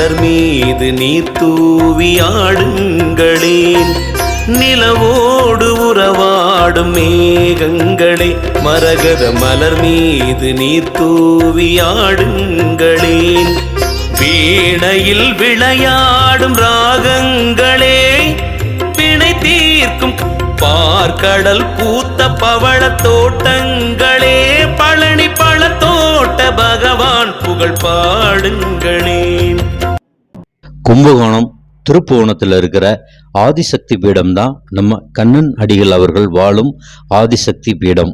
மலர் மீது நீர் தூவியாடுங்களேன் நிலவோடு உறவாடும் மேகங்களே மரகத மலர் மீது நீர் தூவியாடுங்களேன் வீணையில் விளையாடும் ராகங்களே பிணை தீர்க்கும். பார்க்கடல் பூத்த பவள தோட்டங்களே பழனி பழ தோட்ட பகவான் புகழ் பாடுங்களேன். கும்பகோணம் திருப்புவனத்தில் இருக்கிற ஆதிசக்தி பீடம் தான் நம்ம கண்ணன் அடிகள் அவர்கள் வாழும் ஆதிசக்தி பீடம்.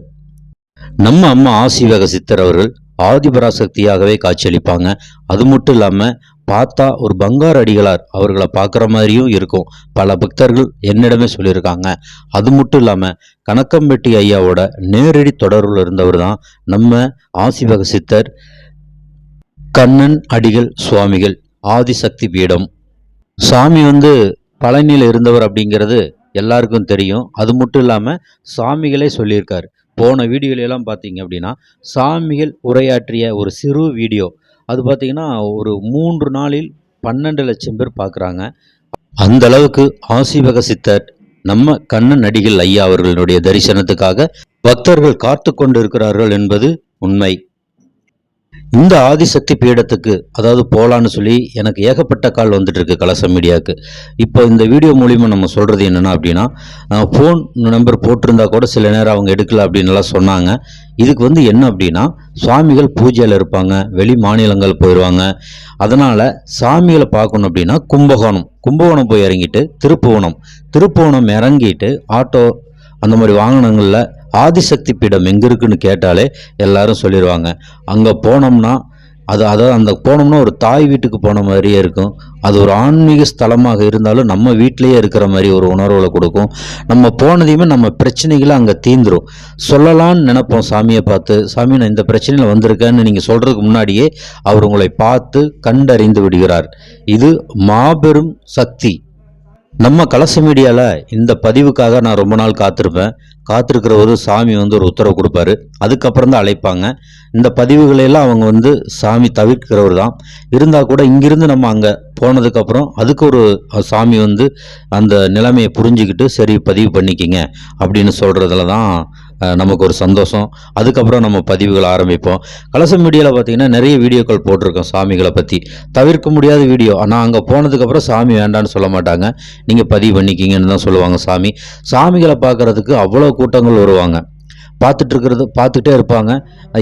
நம்ம அம்மா ஆசிவக சித்தர் அவர்கள் ஆதிபராசக்தியாகவே காட்சியளிப்பாங்க. அது மட்டும் இல்லாமல் பார்த்தா ஒரு பங்கார் அடிகளார் அவர்களை பார்க்குற மாதிரியும் இருக்கும். பல பக்தர்கள் என்னிடமே சொல்லியிருக்காங்க. அது மட்டும் இல்லாமல் கணக்கம்பட்டி ஐயாவோட நேரடி தொடர்பில் இருந்தவர் தான் நம்ம ஆசிவக சித்தர் கண்ணன் அடிகள் சுவாமிகள். ஆதிசக்தி பீடம். சாமி வந்து பழனியில் இருந்தவர் அப்படிங்கிறது எல்லாருக்கும் தெரியும். அது மட்டும் இல்லாமல் சாமிகளே சொல்லியிருக்காரு. போன வீடியோல பார்த்தீங்க அப்படின்னா சாமிகள் உரையாற்றிய ஒரு சிறு வீடியோ. அது பார்த்தீங்கன்னா ஒரு மூன்று நாளில் பன்னெண்டு லட்சம் பேர் பார்க்குறாங்க. அந்த அளவுக்கு ஆசிவக சித்தர் நம்ம கண்ணன் நடிகள் ஐயா அவர்களுடைய தரிசனத்துக்காக பக்தர்கள் காத்து கொண்டு இருக்கிறார்கள் என்பது உண்மை. இந்த ஆதிசக்தி பீடத்துக்கு அதாவது போகலான்னு சொல்லி எனக்கு ஏகப்பட்ட கால் வந்துட்டு இருக்கு கலசம் மீடியாவுக்கு. இப்போ இந்த வீடியோ மூலிமா நம்ம சொல்கிறது என்னென்னா அப்படின்னா ஃபோன் நம்பர் போட்டிருந்தா கூட சில நேரம் அவங்க எடுக்கல அப்படின்லாம் சொன்னாங்க. இதுக்கு வந்து என்ன அப்படின்னா சுவாமிகள் பூஜையில் இருப்பாங்க வெளி மாநிலங்கள் போயிடுவாங்க அதனால் சாமிகளை பார்க்கணும் அப்படின்னா கும்பகோணம். கும்பகோணம் போய் இறங்கிட்டு திருப்புவனம். திருப்புவனம் இறங்கிட்டு ஆட்டோ அந்த மாதிரி வாகனங்களில் ஆதிசக்தி பீடம் எங்கே இருக்குன்னு கேட்டாலே எல்லாரும் சொல்லிடுவாங்க அங்கே போனோம்னா அது அதாவது அந்த போனோம்னா ஒரு தாய் வீட்டுக்கு போன மாதிரியே இருக்கும். அது ஒரு ஆன்மீக ஸ்தலமாக இருந்தாலும் நம்ம வீட்டிலேயே இருக்கிற மாதிரி ஒரு உணர்வுகளை கொடுக்கும். நம்ம போனதையுமே நம்ம பிரச்சனைகளை அங்கே தீந்துரும். சொல்லலாம்னு நினைப்போம் சாமியை பார்த்து சாமி நான் இந்த பிரச்சனையில் வந்திருக்கேன்னு நீங்கள் சொல்கிறதுக்கு முன்னாடியே அவர் உங்களை பார்த்து கண்டறிந்து விடுகிறார். இது மாபெரும் சக்தி. நம்ம கலச மீடியாவில் இந்த பதிவுக்காக நான் ரொம்ப நாள் காத்திருப்பேன். காத்திருக்கிற ஒரு சாமி வந்து ஒரு உத்தரவு கொடுப்பாரு. அதுக்கப்புறம் தான் அழைப்பாங்க. இந்த பதிவுகளையெல்லாம் அவங்க வந்து சாமி தவிர்க்கிறவர் தான். இருந்தால் கூட இங்கிருந்து நம்ம அங்கே போனதுக்கப்புறம் அதுக்கு ஒரு சாமி வந்து அந்த நிலைமையை புரிஞ்சுக்கிட்டு சரி பதிவு பண்ணிக்கிங்க அப்படின்னு சொல்கிறதுல தான் நமக்கு ஒரு சந்தோஷம். அதுக்கப்புறம் நம்ம பதிவுகள் ஆரம்பிப்போம். கலசம் மீடியாவில் பார்த்தீங்கன்னா நிறைய வீடியோக்கள் போட்டிருக்கோம் சாமிகளை பற்றி தவிர்க்க முடியாத வீடியோ. ஆனால் அங்கே போனதுக்கப்புறம் சாமி வேண்டான்னு சொல்ல மாட்டாங்க. நீங்கள் பதிவு பண்ணிக்கிங்கன்னு தான் சொல்லுவாங்க சாமி. சாமிகளை பார்க்குறதுக்கு அவ்வளோ கூட்டங்கள் வருவாங்க. பார்த்துட்டு இருக்கிறது பார்த்துட்டே இருப்பாங்க.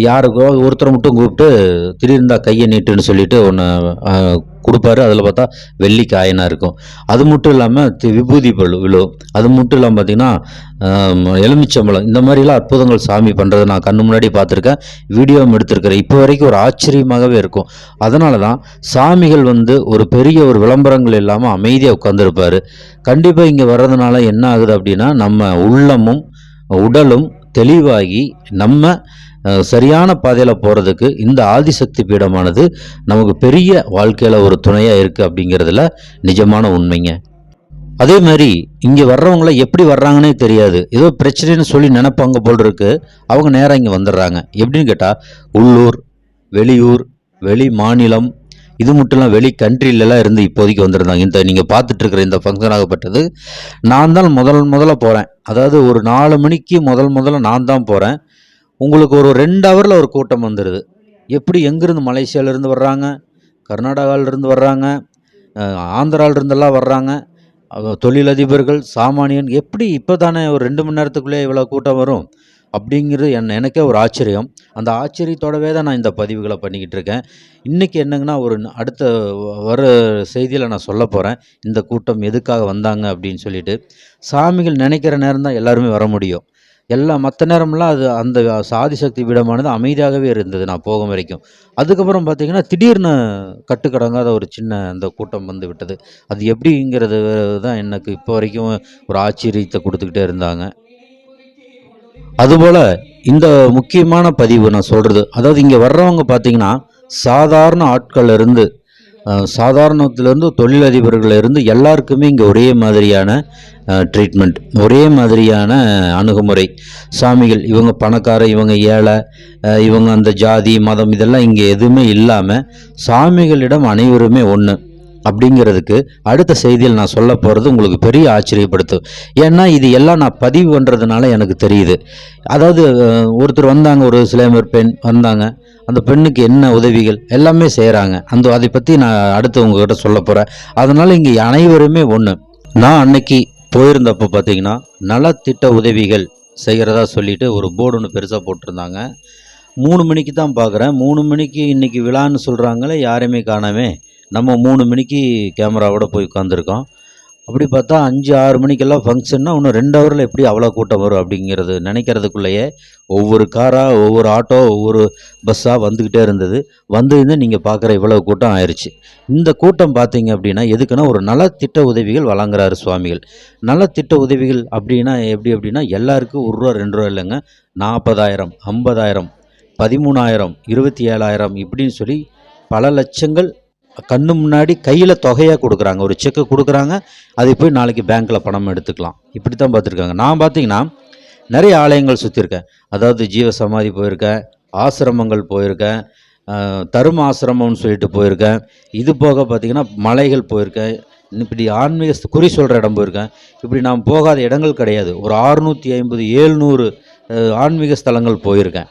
யாருக்கோ ஒருத்தரை மட்டும் கூப்பிட்டு திடீர்ந்தா கையை நீட்டுன்னு சொல்லிட்டு ஒன்று கொடுப்பாரு. அதில் பார்த்தா வெள்ளி காயினாக இருக்கும். அது மட்டும் இல்லாமல் விபூதி பழு விழு. அது மட்டும் இல்லாமல் பார்த்தீங்கன்னா ஆம், எலுமிச்சம்பழம். இந்த மாதிரிலாம் அற்புதங்கள் சாமி பண்ணுறதை நான் கண்ணு முன்னாடி பார்த்துருக்கேன். வீடியோவும் எடுத்திருக்கிறேன் இப்போ வரைக்கும் ஒரு ஆச்சரியமாகவே இருக்கும். அதனால தான் சாமிகள் வந்து ஒரு பெரிய ஒரு விளம்பரங்கள் இல்லாமல் அமைதியாக உட்காந்துருப்பாரு கண்டிப்பாக இங்கே வர்றதுனால என்ன ஆகுது அப்படின்னா நம்ம உள்ளமும் உடலும் தெளிவாகி நம்ம சரியான பாதையில் போகிறதுக்கு இந்த ஆதிசக்தி பீடமானது நமக்கு பெரிய வாழ்க்கையில் ஒரு துணையாக இருக்குது அப்படிங்கிறதுல நிஜமான உண்மைங்க. அதே மாதிரி இங்கே வர்றவங்கள எப்படி வர்றாங்கன்னே தெரியாது. ஏதோ பிரச்சனைன்னு சொல்லி நினைப்பாங்க போல் இருக்கு. அவங்க நேராக இங்கே வந்துடுறாங்க. எப்படின்னு கேட்டால் உள்ளூர் வெளியூர் வெளி மாநிலம் இது மட்டும்லாம் வெளி கண்ட்ரிலலாம் இருந்து இப்போதைக்கு வந்திருந்தாங்க. இந்த நீங்கள் பார்த்துட்டு இருக்கிற இந்த ஃபங்க்ஷன் ஆகப்பட்டது நான் தான் முதல் முதல்ல போகிறேன் அதாவது ஒரு நாலு மணிக்கு முதல் முதல்ல நான் தான் போகிறேன் உங்களுக்கு ஒரு ரெண்டு ஹவரில் ஒரு கூட்டம் வந்துடுது எப்படி எங்கேருந்து மலேசியாவிலேருந்து வர்றாங்க? கர்நாடகாவிலேருந்து வர்றாங்க. அஹ் ஆந்திராவிலிருந்தெல்லாம் வர்றாங்க. தொழிலதிபர்கள் சாமானியன் எப்படி இப்போ தானே ஒரு ரெண்டு மணி நேரத்துக்குள்ளே இவ்வளோ கூட்டம் வரும்? அப்படிங்கிறது என் எனக்கே ஒரு ஆச்சரியம். அந்த ஆச்சரியத்தோடவே தான் நான் இந்த பதிவுகளை பண்ணிக்கிட்டு இருக்கேன். இன்றைக்கி என்னங்கன்னா ஒரு அடுத்த வர செய்தியில் நான் சொல்ல போகிறேன் இந்த கூட்டம் எதுக்காக வந்தாங்க அப்படின்னு சொல்லிட்டு. சாமிகள் நினைக்கிற நேரம் தான் எல்லாருமே வர முடியும். எல்லா மற்ற நேரம்லாம் அது அந்த சாதி சக்தி பீடமானது அமைதியாகவே இருந்தது நான் போகும் வரைக்கும். அதுக்கப்புறம் பார்த்தீங்கன்னா திடீர்னு கட்டுக்கடங்காத ஒரு சின்ன அந்த கூட்டம் வந்து விட்டது. அது எப்படிங்கிறது தான் எனக்கு இப்போ வரைக்கும் ஒரு ஆச்சரியத்தை கொடுத்துக்கிட்டே இருந்தாங்க. அதுபோல் இந்த முக்கியமான பதிவு நான் சொல்கிறது அதாவது இங்கே வர்றவங்க பார்த்தீங்கன்னா சாதாரண ஆட்கள் இருந்து சாதாரணத்திலிருந்து தொழிலதிபர்கள் இருந்து எல்லாருக்குமே இங்கே ஒரே மாதிரியான ட்ரீட்மெண்ட் ஒரே மாதிரியான அணுகுமுறை. சாமிகள் இவங்க பணக்கார இவங்க ஏழை இவங்க அந்த ஜாதி மதம் இதெல்லாம் இங்கே எதுவுமே இல்லாமல் சாமிகளிடம் அனைவருமே ஒன்று அப்படிங்கிறதுக்கு அடுத்த செய்தியில் நான் சொல்ல போகிறது உங்களுக்கு பெரிய ஆச்சரியப்படுத்தும். ஏன்னா இது எல்லாம் நான் பதிவு பண்ணுறதுனால எனக்கு தெரியுது. அதாவது ஒருத்தர் வந்தாங்க ஒரு சிலேமர் பெண் வந்தாங்க. அந்த பெண்ணுக்கு என்ன உதவிகள் எல்லாமே செய்கிறாங்க அந்த அதை பற்றி நான் அடுத்து உங்ககிட்ட சொல்ல போகிறேன் அதனால் இங்கே அனைவருமே ஒன்று நான் அன்னைக்கு போயிருந்தப்போ பார்த்தீங்கன்னா நலத்திட்ட உதவிகள் செய்கிறதா சொல்லிட்டு ஒரு போர்டு ஒன்று பெருசாக போட்டிருந்தாங்க. மூணு மணிக்கு தான் பார்க்குறேன் மூணு மணிக்கு இன்றைக்கி விழான்னு சொல்கிறாங்களே யாரையுமே காணாமே. நம்ம மூணு மணிக்கு கேமராவோட போய் உட்காந்துருக்கோம் அப்படி பார்த்தா அஞ்சு ஆறு மணிக்கெல்லாம் ஃபங்க்ஷன்னா இன்னும் ரெண்டு ஹவரில் எப்படி அவ்வளோ கூட்டம் வரும் அப்படிங்கிறது நினைக்கிறதுக்குள்ளேயே ஒவ்வொரு காராக ஒவ்வொரு ஆட்டோ ஒவ்வொரு பஸ்ஸாக வந்துக்கிட்டே இருந்தது. வந்து நீங்கள் பார்க்குற இவ்வளோ கூட்டம் ஆயிடுச்சு இந்த கூட்டம் பார்த்தீங்க அப்படின்னா எதுக்குன்னா ஒரு நலத்திட்ட உதவிகள் வழங்குறாரு சுவாமிகள். நலத்திட்ட உதவிகள் அப்படின்னா எப்படி அப்படின்னா எல்லாருக்கும் ஒரு ரூபா ரெண்டு ரூபா இல்லைங்க. நாற்பதாயிரம் ஐம்பதாயிரம் பதிமூணாயிரம் இருபத்தி ஏழாயிரம் இப்படின்னு சொல்லி பல லட்சங்கள் கண்ணு முன்னாடி கையில் தொகையாக கொடுக்குறாங்க. ஒரு செக்கு கொடுக்குறாங்க. அதை போய் நாளைக்கு பேங்க்கில் பணம் எடுத்துக்கலாம். இப்படி தான் பார்த்துருக்காங்க. நான் பார்த்தீங்கன்னா நிறைய ஆலயங்கள் சுற்றிருக்கேன் அதாவது ஜீவ சமாதி போயிருக்கேன் ஆசிரமங்கள் போயிருக்கேன் தரும ஆசிரமம்னு சொல்லிட்டு போயிருக்கேன். இது போக பார்த்திங்கன்னா மலைகள் போயிருக்கேன். இப்படி ஆன்மீக குறி சொல்கிற இடம் போயிருக்கேன். இப்படி நான் போகாத இடங்கள் கிடையாது. ஒரு அறுநூற்றி ஐம்பது ஏழ்நூறு ஆன்மீக ஸ்தலங்கள் போயிருக்கேன்.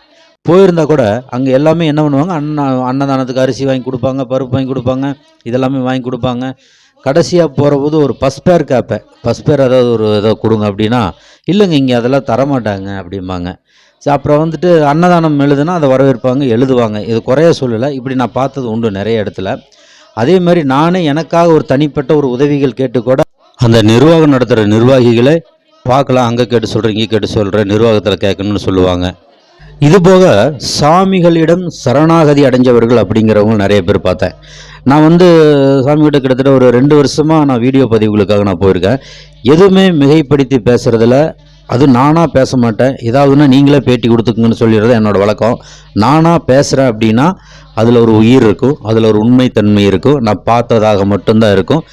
போயிருந்தா கூட அங்கே எல்லாமே என்ன பண்ணுவாங்க? அண்ணா அன்னதானத்துக்கு அரிசி வாங்கி கொடுப்பாங்க பருப்பு வாங்கி கொடுப்பாங்க இதெல்லாமே வாங்கி கொடுப்பாங்க. கடைசியாக போகிறபோது ஒரு பஸ்பேர் கேட்பேன் பஸ்பேர் ஏதாவது ஒரு ஏதோ கொடுங்க அப்படின்னா இல்லைங்க இங்கே அதெல்லாம் தரமாட்டாங்க அப்படிம்பாங்க. சரி அப்புறம் வந்துட்டு அன்னதானம் எழுதுனா அதை வரவேற்பாங்க எழுதுவாங்க. இது குறைய சொல்லலை இப்படி நான் பார்த்தது உண்டு நிறைய இடத்துல. அதே மாதிரி நானே எனக்காக ஒரு தனிப்பட்ட ஒரு உதவிகள் கேட்டு கூட அந்த நிர்வாகம் நடத்துகிற நிர்வாகிகளை பார்க்கலாம். அங்கே கேட்டு சொல்கிறேன் இங்கே கேட்டு சொல்கிறேன் நிர்வாகத்தில் கேட்கணும்னு சொல்லுவாங்க. இது போக சாமிகளிடம் சரணாகதி அடைஞ்சவர்கள் அப்படிங்கிறவங்க நிறைய பேர் பார்த்தேன். நான் வந்து சாமிகிட்ட கிட்டத்தட்ட ஒரு ரெண்டு வருஷமாக நான் வீடியோ பதிவுகளுக்காக நான் போயிருக்கேன். எதுவுமே மிகைப்படுத்தி பேசுகிறதுல அது நானாக பேச மாட்டேன். ஏதாவதுன்னா நீங்களே பேட்டி கொடுத்துக்குங்கன்னு சொல்லிடுறது என்னோட வழக்கம். நானாக பேசுகிறேன் அப்படின்னா அதில் ஒரு உயிர் இருக்கும். அதில் ஒரு உண்மைத்தன்மை இருக்கும். நான் பார்த்ததாக மட்டும்தான் இருக்கும்.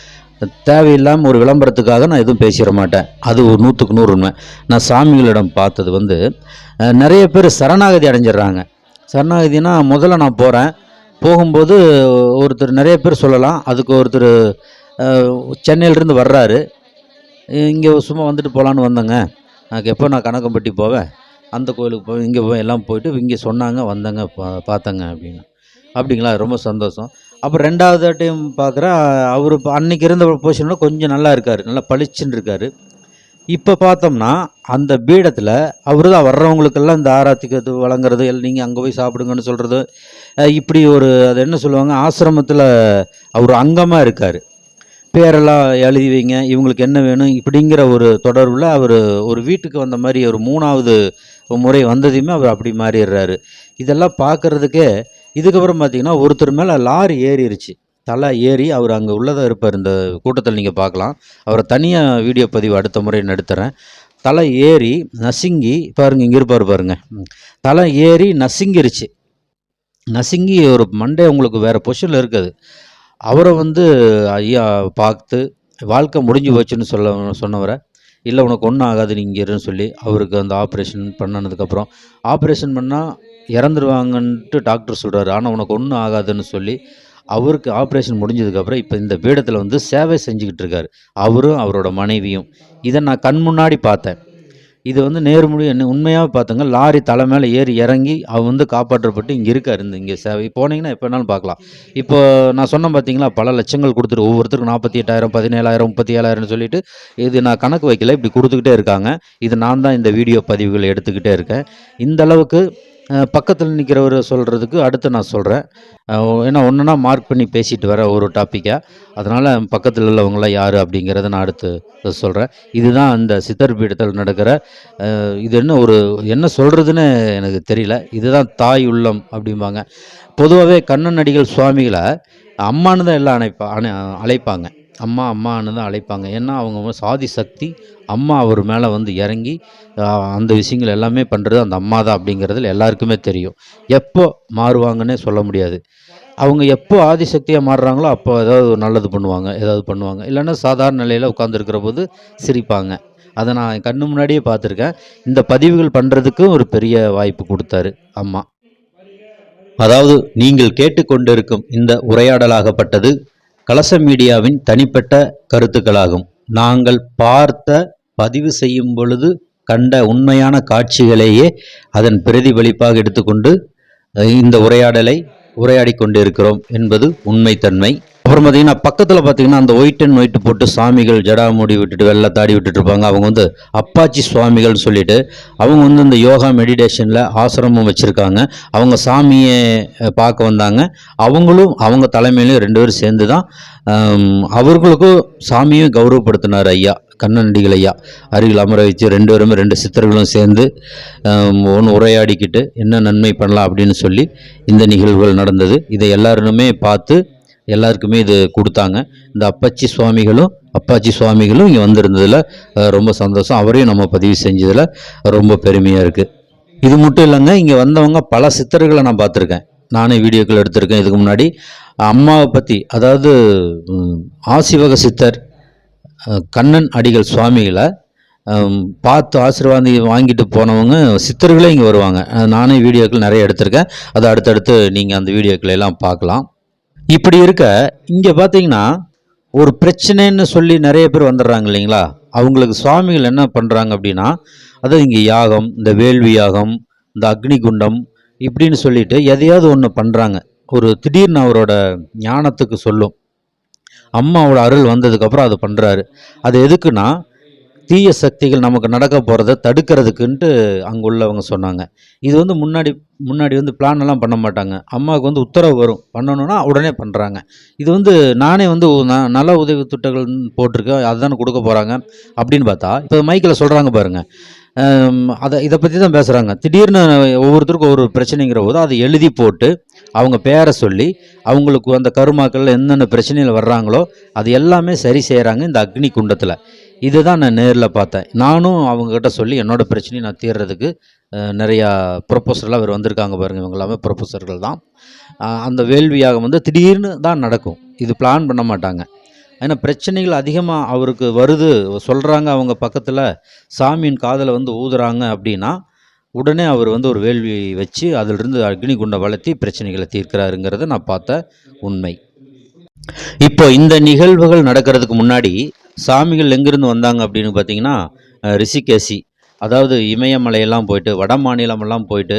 தேவையில்லாமல் ஒரு விளம்பரத்துக்காக நான் எதுவும் பேசிட மாட்டேன். அது ஒரு நூற்றுக்கு நூறு உண்மை. நான் சாமிகளிடம் பார்த்தது வந்து நிறைய பேர் சரணாகதி அடைஞ்சிடுறாங்க. சரணாகதினா முதல்ல நான் போகிறேன் போகும்போது ஒருத்தர் நிறைய பேர் சொல்லலாம். அதுக்கு ஒருத்தர் சென்னையிலேருந்து வர்றாரு. இங்கே சும்மா வந்துட்டு போகலான்னு வந்தேங்க. எனக்கு எப்போ நான் கணக்கம்பட்டி போவேன்? அந்த கோயிலுக்கு போவேன். இங்கே போய் எல்லாம் போயிட்டு இங்கே சொன்னாங்க வந்தேங்க பா- பார்த்தேங்க அப்படின்னு. அப்படிங்களா? ரொம்ப சந்தோஷம். அப்புறம் ரெண்டாவது டைம் பார்க்குறேன் அவர் இப்போ அன்னைக்கு இருந்த பொசிஷனில் கொஞ்சம் நல்லா இருக்கார் நல்லா பளிச்சுன்னு இருக்கார். இப்போ பார்த்தோம்னா அந்த பீடத்தில் அவர் தான் வர்றவங்களுக்கெல்லாம் இந்த ஆராத்திக்கிறது வழங்குறது எல்லாம் நீங்கள் அங்கே போய் சாப்பிடுங்கன்னு சொல்கிறது இப்படி ஒரு அது என்ன சொல்லுவாங்க ஆசிரமத்தில் அவர் அங்கமாக இருக்கார். பேரெல்லாம் எழுதி வைங்க இவங்களுக்கு என்ன வேணும் இப்படிங்கிற ஒரு தொடர்பில் அவர் ஒரு வீட்டுக்கு வந்த மாதிரி ஒரு மூணாவது முறை வந்ததையுமே அவர் அப்படி மாறிடுறாரு. இதெல்லாம் பார்க்குறதுக்கே இதுக்கப்புறம் பார்த்தீங்கன்னா ஒருத்தர் மேலே லாரி ஏறிடுச்சு தலை ஏறி அவர் அங்கே உள்ளதாக இருப்பார். இந்த கூட்டத்தில் நீங்கள் பார்க்கலாம் அவரை தனியாக வீடியோ பதிவு அடுத்த முறை நடத்துகிறேன் தலை ஏறி நசுங்கி பாருங்க இங்கே இருப்பார் பாருங்கள் தலை ஏறி நசுங்கிருச்சு. நசுங்கி ஒரு மண்டே உங்களுக்கு வேறு பொசிஷனில் இருக்குது. அவரை வந்து ஐயா பார்த்து வாழ்க்கை முடிஞ்சு போச்சுன்னு சொல்ல சொன்னவரை இல்லை உனக்கு ஒன்றும் ஆகாது நீங்கள் இருன்னு சொல்லி அவருக்கு அந்த ஆப்ரேஷன் பண்ணனதுக்கப்புறம் ஆப்ரேஷன் பண்ணால் இறந்துருவாங்கன்ட்டு டாக்டர் சொல்கிறாரு ஆனால் உனக்கு ஒன்றும் ஆகாதுன்னு சொல்லி அவருக்கு ஆப்ரேஷன் முடிஞ்சதுக்கப்புறம் இப்போ இந்த பீடத்தில் வந்து சேவை செஞ்சுக்கிட்டு இருக்காரு. அவரும் அவரோட மனைவியும். இதை நான் கண் முன்னாடி பார்த்தேன். இது வந்து நேர்முடி என்ன உண்மையாக பார்த்துங்க லாரி தலை மேலே ஏறி இறங்கி அவர் வந்து காப்பாற்றப்பட்டு இங்கே இருக்கார் இந்த இங்கே சேவை. போனீங்கன்னா எப்போ வேணாலும் பார்க்கலாம். இப்போ நான் சொன்னேன் பார்த்தீங்களா பல லட்சங்கள் கொடுத்துட்டு ஒவ்வொருத்தருக்கும் நாற்பத்தி எட்டாயிரம் பதினேழாயிரம் முப்பத்தி ஏழாயிரம்னு சொல்லிட்டு. இது நான் கணக்கு வைக்கல இப்படி கொடுத்துக்கிட்டே இருக்காங்க. இது நான் தான் இந்த வீடியோ பதிவுகள் எடுத்துக்கிட்டே இருக்கேன். இந்த அளவுக்கு பக்கத்தில் நிற்கிறவர் சொல்கிறதுக்கு அடுத்து நான் சொல்கிறேன் ஏன்னா ஒன்றுனா மார்க் பண்ணி பேசிட்டு வர ஒரு டாப்பிக்கை அதனால் பக்கத்தில் உள்ளவங்களாம் யார் அப்படிங்கிறத நான் அடுத்து சொல்கிறேன் இதுதான் அந்த சித்தர் பீடத்தில் நடக்கிற இது என்ன ஒரு என்ன சொல்கிறதுன்னு எனக்கு தெரியல. இதுதான் தாய் உள்ளம் அப்படிம்பாங்க. பொதுவாகவே கண்ணன் நடிகள் சுவாமிகளை அம்மானு தான் எல்லாம் அணைப்பா அணை அழைப்பாங்க. அம்மா அம்மானு தான் அழைப்பாங்க. ஏன்னா அவங்க சாதி சக்தி அம்மா அவர் மேலே வந்து இறங்கி அந்த விஷயங்கள் எல்லாமே பண்ணுறது அந்த அம்மா தான் அப்படிங்கிறதுல எல்லாருக்குமே தெரியும். எப்போ மாறுவாங்கன்னே சொல்ல முடியாது. அவங்க எப்போ ஆதிசக்தியாக மாறுறாங்களோ அப்போ ஏதாவது நல்லது பண்ணுவாங்க ஏதாவது பண்ணுவாங்க. இல்லைன்னா சாதாரண நிலையில் உட்காந்துருக்கிற போது சிரிப்பாங்க. அதை நான் என் கண்ணு முன்னாடியே பார்த்துருக்கேன். இந்த பதிவுகள் பண்ணுறதுக்கு ஒரு பெரிய வாய்ப்பு கொடுத்தாரு அம்மா. அதாவது நீங்கள் கேட்டுக்கொண்டிருக்கும் இந்த உரையாடலாகப்பட்டது கலச மீடியாவின் தனிப்பட்ட கருத்துக்களாகும். நாங்கள் பார்த்த பதிவு செய்யும் பொழுது கண்ட உண்மையான காட்சிகளையே அதன் பிரதிபலிப்பாக எடுத்துக்கொண்டு இந்த உரையாடலை உரையாடி கொண்டிருக்கிறோம் என்பது உண்மைத்தன்மை. அப்புறம் பார்த்தீங்கன்னா பக்கத்தில் பார்த்தீங்கன்னா அந்த ஒயிட் அண்ட் ஒயிட் போட்டு சாமிகள் ஜடாமுடி விட்டுட்டு வெள்ளை தாடி விட்டுட்டு இருப்பாங்க அவங்க வந்து அப்பாச்சி சுவாமிகள்னு சொல்லிட்டு அவங்க வந்து இந்த யோகா மெடிடேஷனில் ஆசிரமம் வச்சுருக்காங்க. அவங்க சாமியை பார்க்க வந்தாங்க. அவங்களும் அவங்க தலைமையிலையும் ரெண்டு பேரும் சேர்ந்து தான் அவர்களுக்கும் சாமியும் கௌரவப்படுத்தினார் ஐயா கண்ணனடிகள் ஐயா. அருகில் அமர வச்சு ரெண்டு பேருமே ரெண்டு சித்தர்களும் சேர்ந்து ஒன்று உரையாடிக்கிட்டு என்ன நன்மை பண்ணலாம் அப்படின்னு சொல்லி இந்த நிகழ்வுகள் நடந்தது. இதை எல்லாருமே பார்த்து எல்லாருக்குமே இது கொடுத்தாங்க. இந்த அப்பச்சி சுவாமிகளும் அப்பாச்சி சுவாமிகளும் இங்கே வந்திருந்ததில் ரொம்ப சந்தோஷம். அவரையும் நம்ம பதிவு செஞ்சதில் ரொம்ப பெருமையாக இருக்குது இது மட்டும் இல்லைங்க இங்கே வந்தவங்க பல சித்தர்களை நான் பார்த்துருக்கேன். நானே வீடியோக்கள் எடுத்திருக்கேன். இதுக்கு முன்னாடி அம்மாவை பற்றி அதாவது ஆசிவக சித்தர் கண்ணன் அடிகள் சுவாமிகளை பார்த்து ஆசீர்வாதி வாங்கிட்டு போனவங்க சித்தர்களே இங்கே வருவாங்க. நானே வீடியோக்கள் நிறைய எடுத்திருக்கேன். அதை அடுத்தடுத்து நீங்கள் அந்த வீடியோக்களை எல்லாம் பார்க்கலாம். இப்படி இருக்க இங்கே பார்த்தீங்கன்னா ஒரு பிரச்சனைன்னு சொல்லி நிறைய பேர் வந்துடுறாங்க இல்லைங்களா? அவங்களுக்கு சுவாமிகள் என்ன பண்ணுறாங்க அப்படின்னா அதாவது இங்கே யாகம் இந்த வேள்வி யாகம் இந்த அக்னி குண்டம் இப்படின்னு சொல்லிட்டு எதையாவது ஒன்று பண்ணுறாங்க ஒரு திடீர்னு அவரோட ஞானத்துக்கு சொல்லும். அம்மாவோட அருள் வந்ததுக்கப்புறம் அது பண்ணுறாரு அது எதுக்குன்னா தீய சக்திகள் நமக்கு நடக்க போகிறத தடுக்கிறதுக்குன்ட்டு அங்கே உள்ளவங்க சொன்னாங்க. இது வந்து முன்னாடி முன்னாடி வந்து பிளான் எல்லாம் பண்ண மாட்டாங்க. அம்மாவுக்கு வந்து உத்தரவு வரும். பண்ணணும்னா உடனே பண்ணுறாங்க இது வந்து நானே வந்து நல்ல நல உதவி திட்டங்கள் போட்டிருக்கேன் அதுதானே கொடுக்க போகிறாங்க அப்படின்னு பார்த்தா இப்போ மைக்கில் சொல்கிறாங்க பாருங்கள் அதை இதை பற்றி தான் பேசுகிறாங்க திடீர்னு ஒவ்வொருத்தருக்கும் ஒரு பிரச்சனைங்கிற போது அதை எழுதி போட்டு அவங்க பேரை சொல்லி அவங்களுக்கு அந்த கருமாக்கள் என்னென்ன பிரச்சனைகள் வர்றாங்களோ அது எல்லாமே சரி செய்கிறாங்க இந்த அக்னி குண்டத்தில். இதுதான் நான் நேரில் பார்த்தேன். நானும் அவங்கக்கிட்ட சொல்லி என்னோடய பிரச்சனையை நான் தீர்றதுக்கு நிறையா ப்ரொஃபஸர்லாம் அவர் வந்திருக்காங்க பாருங்கள் இவங்க எல்லாமே ப்ரொஃபஸர்கள் தான். அந்த வேள்வியாக வந்து திடீர்னு தான் நடக்கும். இது பிளான் பண்ண மாட்டாங்க. ஏன்னா பிரச்சனைகள் அதிகமாக அவருக்கு வருது. சொல்கிறாங்க அவங்க பக்கத்தில் சாமியின் காதலை வந்து ஊதுறாங்க அப்படின்னா உடனே அவர் வந்து ஒரு வேள்வி வச்சு அதிலிருந்து அக்னி குண்டை வளர்த்தி பிரச்சனைகளை தீர்க்கிறாருங்கிறத நான் பார்த்த உண்மை. இப்போ இந்த நிகழ்வுகள் நடக்கிறதுக்கு முன்னாடி சாமிகள் எங்கிருந்து வந்தாங்க அப்படின்னு பார்த்தீங்கன்னா ரிஷிகேசி. அதாவது இமயமலையெல்லாம் போயிட்டு வட மாநிலமெல்லாம் போயிட்டு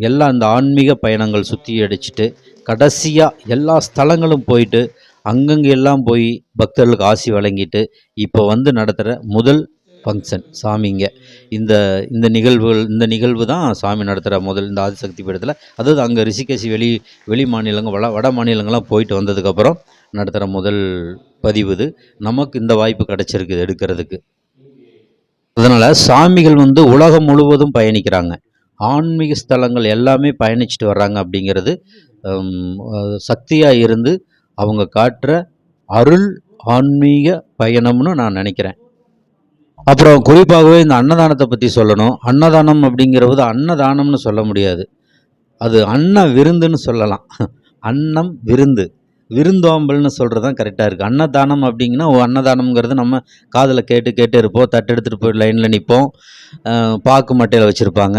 எல்லா இந்த ஆன்மீக பயணங்கள் சுற்றி அடிச்சுட்டு கடைசியாக எல்லா ஸ்தலங்களும் போயிட்டு அங்கங்கே எல்லாம் போய் பக்தர்களுக்கு ஆசி வழங்கிட்டு இப்போ வந்து நடத்துகிற முதல் ஃபங்க்ஷன் சாமிங்க. இந்த இந்த நிகழ்வுகள் இந்த நிகழ்வு தான் சாமி நடத்துகிற முதல் இந்த ஆதிசக்தி பீடத்தில். அதாவது அங்கே ரிஷிகேசி வெளி வெளி மாநிலங்கள் வட வட மாநிலங்கள்லாம் போயிட்டு வந்ததுக்கப்புறம் நடத்துகிற முதல் பதிவு இது. நமக்கு இந்த வாய்ப்பு கிடச்சிருக்குது எடுக்கிறதுக்கு. அதனால் சாமிகள் வந்து உலகம் முழுவதும் பயணிக்கிறாங்க. ஆன்மீக ஸ்தலங்கள் எல்லாமே பயணிச்சுட்டு வர்றாங்க அப்படிங்கிறது சக்தியாக இருந்து அவங்க காட்டுற அருள் ஆன்மீக பயணம்னு நான் நினைக்கிறேன். அப்புறம் குறிப்பாகவே இந்த அன்னதானத்தை பற்றி சொல்லணும். அன்னதானம் அப்படிங்கிறது அன்னதானம்னு சொல்ல முடியாது. அது அன்ன விருந்துன்னு சொல்லலாம். அன்னம் விருந்து. விருந்தோம்பல்னு சொல்கிறது தான் கரெக்டாக இருக்குது அன்னதானம் அப்படிங்கன்னா ஓ, அன்னதானம்ங்கிறது நம்ம காதில் கேட்டு கேட்டு இருப்போம். தட்டு எடுத்துகிட்டு போய் லைனில் நிற்போம் பாக்கு மட்டையில் வச்சுருப்பாங்க.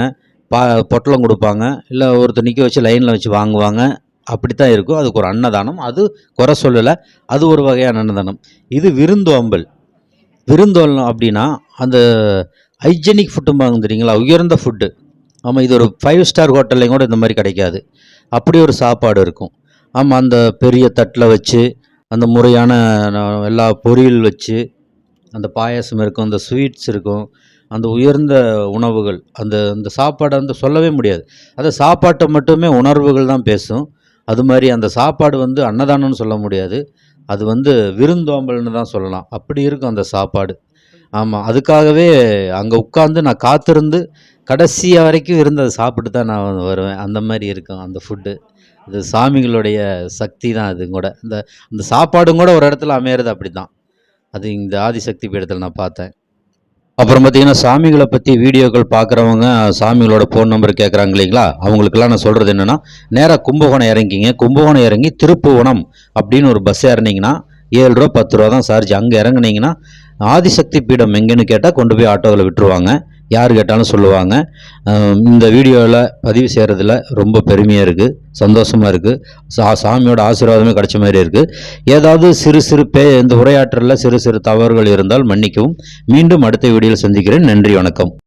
பா பொட்டலம் கொடுப்பாங்க. இல்லை ஒருத்தர் நிற்க வச்சு லைனில் வச்சு வாங்குவாங்க. அப்படி தான் இருக்கும். அதுக்கு ஒரு அன்னதானம். அது குறை சொல்லலை. அது ஒரு வகையான அன்னதானம். இது விருந்தோம்பல். விருந்தோலம் அப்படின்னா அந்த ஹைஜெனிக் ஃபுட்டும்பாங்க தெரியுங்களா? உயர்ந்த ஃபுட்டு ஆமாம் இது ஒரு ஃபைவ் ஸ்டார் ஹோட்டல்லையும் கூட இந்த மாதிரி கிடைக்காது. அப்படி ஒரு சாப்பாடு இருக்கும். ஆமாம் அந்த பெரிய தட்டில் வச்சு அந்த முறையான எல்லா பொரியல் வச்சு அந்த பாயாசம் இருக்கும் அந்த ஸ்வீட்ஸ் இருக்கும் அந்த உயர்ந்த உணவுகள் அந்த அந்த சாப்பாடை வந்து சொல்லவே முடியாது. அந்த சாப்பாட்டை மட்டுமே உணர்வுகள் தான் பேசும். அது மாதிரி அந்த சாப்பாடு வந்து அன்னதானம்னு சொல்ல முடியாது. அது வந்து விருந்தோம்பல்னு தான் சொல்லலாம். அப்படி இருக்கும் அந்த சாப்பாடு. ஆமாம் அதுக்காகவே அங்கே உட்காந்து நான் காத்திருந்து கடைசி வரைக்கும் இருந்து அதை சாப்பிட்டு தான் நான் வருவேன். அந்த மாதிரி இருக்கும் அந்த ஃபுட்டு இது சாமிகளுடைய சக்தி தான் அது கூட. இந்த அந்த சாப்பாடும் கூட ஒரு இடத்துல அமையிறது அப்படி தான் அது இந்த ஆதிசக்தி பீடத்தில் நான் பார்த்தேன். அப்புறம் பார்த்தீங்கன்னா சாமிகளை பற்றி வீடியோக்கள் பார்க்குறவங்க சாமிகளோட ஃபோன் நம்பர் கேட்குறாங்க இல்லைங்களா? அவங்களுக்கெல்லாம் நான் சொல்கிறது என்னென்னா நேராக கும்பகோணம் இறங்கிங்க. கும்பகோணம் இறங்கி திருப்புவனம் அப்படின்னு ஒரு பஸ் இறங்கிங்கன்னா ஏழு ரூபா பத்து ரூபா தான் சார்ஜ் அங்கே இறங்குனீங்கன்னா ஆதிசக்தி பீடம் எங்கேன்னு கேட்டால் கொண்டு போய் ஆட்டோவில் விட்டுருவாங்க. யார் கேட்டாலும் சொல்லுவாங்க. இந்த வீடியோவில் பதிவு செய்கிறதுல ரொம்ப பெருமையாக இருக்குது சந்தோஷமாக இருக்குது சா சாமியோட ஆசீர்வாதமே கிடைச்ச மாதிரி இருக்குது ஏதாவது சிறு சிறு பே இந்த உரையாற்றலில் சிறு சிறு தவறுகள் இருந்தால் மன்னிக்கவும். மீண்டும் அடுத்த வீடியோவில் சந்திக்கிறேன். நன்றி வணக்கம்.